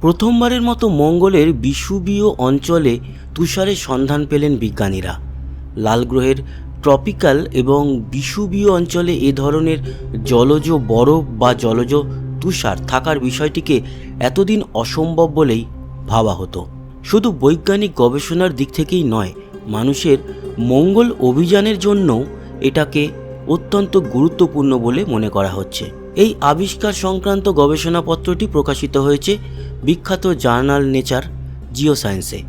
প্রথমবারের মতো মঙ্গলের বিষুবীয় অঞ্চলে তুষারের সন্ধান পেলেন বিজ্ঞানীরা। লাল গ্রহের ট্রপিক্যাল এবং বিষুবীয় অঞ্চলে এ ধরনের জলজ বরফ বা জলজ তুষার থাকার বিষয়টিকে এতদিন অসম্ভব বলেই ভাবা হতো। শুধু বৈজ্ঞানিক গবেষণার দিক থেকেই নয়, মানুষের মঙ্গল অভিযানের জন্যও এটাকে অত্যন্ত গুরুত্বপূর্ণ বলে মনে করা হচ্ছে। এই আবিষ্কার সংক্রান্ত গবেষণাপত্রটি প্রকাশিত হয়েছে বিখ্যাত জার্নাল নেচার জিওসায়েন্সে।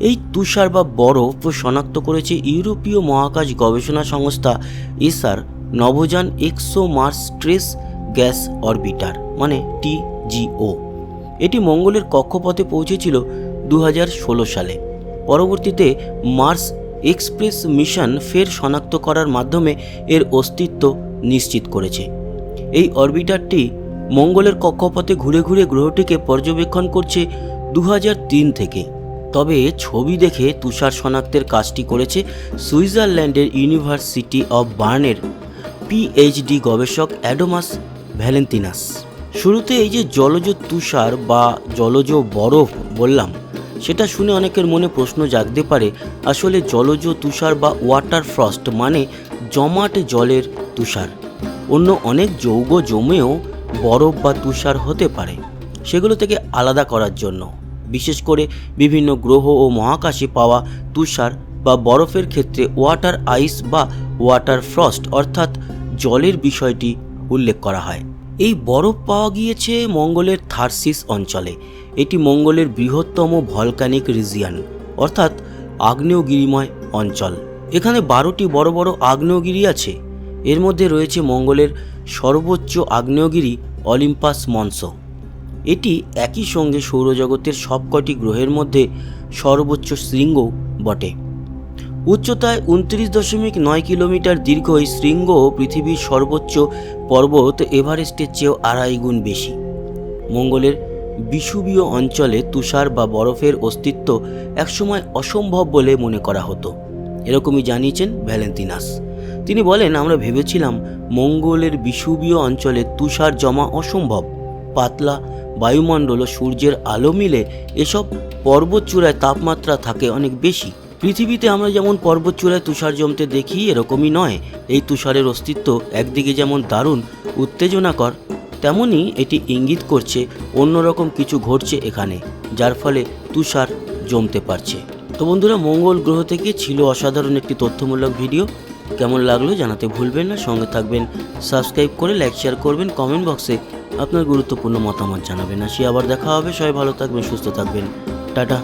এই তুষার বা বরফ শনাক্ত করেছে ইউরোপীয় মহাকাশ গবেষণা সংস্থা এসার নভোযান ExoMars trace gas orbiter মানে টিজিও। এটি মঙ্গলের কক্ষপথে পৌঁছেছিল দু হাজার ষোলো সালে। পরবর্তীতে মার্স এক্সপ্রেস মিশন ফের শনাক্ত করার মাধ্যমে এর অস্তিত্ব নিশ্চিত করেছে। এই অরবিটারটি মঙ্গলের কক্ষপথে ঘুরে ঘুরে গ্রহটিকে পর্যবেক্ষণ করছে দু হাজার তিন থেকে। তবে ছবি দেখে তুষার শনাক্তের কাজটি করেছে সুইজারল্যান্ডের ইউনিভার্সিটি অব বার্নের পিএইচডি গবেষক অ্যাডোমাস ভ্যালেন্তিনাস। শুরুতে এই যে জলজ তুষার বা জলজ বরফ বললাম, সেটা শুনে অনেকের মনে প্রশ্ন জাগতে পারে, আসলে জলজ তুষার বা ওয়াটার ফ্রস্ট মানে জমাট জলের তুষার। অন্য অনেক যৌগ জমেও বরফ বা তুষার হতে পারে। সেগুলো থেকে আলাদা করার জন্য। বিশেষ করে বিভিন্ন গ্রহ ও মহাকাশে পাওয়া তুষার বা বরফের ক্ষেত্রে ওয়াটার আইস বা ওয়াটার ফ্রস্ট অর্থাৎ জলের বিষয়টি উল্লেখ করা হয়। এই বরফ পাওয়া গিয়েছে মঙ্গলের থার্সিস অঞ্চলে। এটি মঙ্গলের বৃহত্তম ভলকানিক রিজিয়ান অর্থাৎ আগ্নেয়গিরিময় অঞ্চল। এখানে বারোটি বড় বড় আগ্নেয়গিরি আছে। এর মধ্যে রয়েছে মঙ্গলের সর্বোচ্চ আগ্নেয়গিরি অলিম্পাস মনস এটি একই সঙ্গে সৌরজগতের সবকটি গ্রহের মধ্যে সর্বোচ্চ শৃঙ্গ বটে। উচ্চতায় উনত্রিশ দশমিক নয় কিলোমিটার দীর্ঘ এই শৃঙ্গ পৃথিবীর সর্বোচ্চ পর্বত এভারেস্টের চেয়েও আড়াই গুণ বেশি। মঙ্গলের বিষুবীয় অঞ্চলে তুষার বা বরফের অস্তিত্ব একসময় অসম্ভব বলে মনে করা হতো। এরকমই জানিয়েছেন ভ্যালেন্তিনাস। তিনি বলেন, আমরা ভেবেছিলাম মঙ্গলের বিষুবীয় অঞ্চলে তুষার জমা অসম্ভব। পাতলা বায়ুমণ্ডল ও সূর্যের আলো মিলে এসব পর্বতচূড়ায় তাপমাত্রা থাকে অনেক বেশি। পৃথিবীতে আমরা যেমন পর্বতচূড়ায় তুষার জমতে দেখি, এরকমই নয়। এই তুষারের অস্তিত্ব একদিকে যেমন দারুণ, উত্তেজনাকর তেমনই এটি ইঙ্গিত করছে অন্যরকম কিছু ঘটছে এখানে, যার ফলে তুষার জমতে পারছে। তো বন্ধুরা, মঙ্গল গ্রহ থেকে ছিল অসাধারণ একটি তথ্যমূলক ভিডিও। কেমন লাগল জানাতে ভুলবেন না। সঙ্গে থাকবেন সাবস্ক্রাইব করে লাইক শেয়ার করবেন কমেন্ট বক্সে আপনার গুরুত্বপূর্ণ মতামত জানাবেন। আসি আবার দেখা হবে। সবাই ভালো থাকবেন, সুস্থ থাকবেন। টাটা।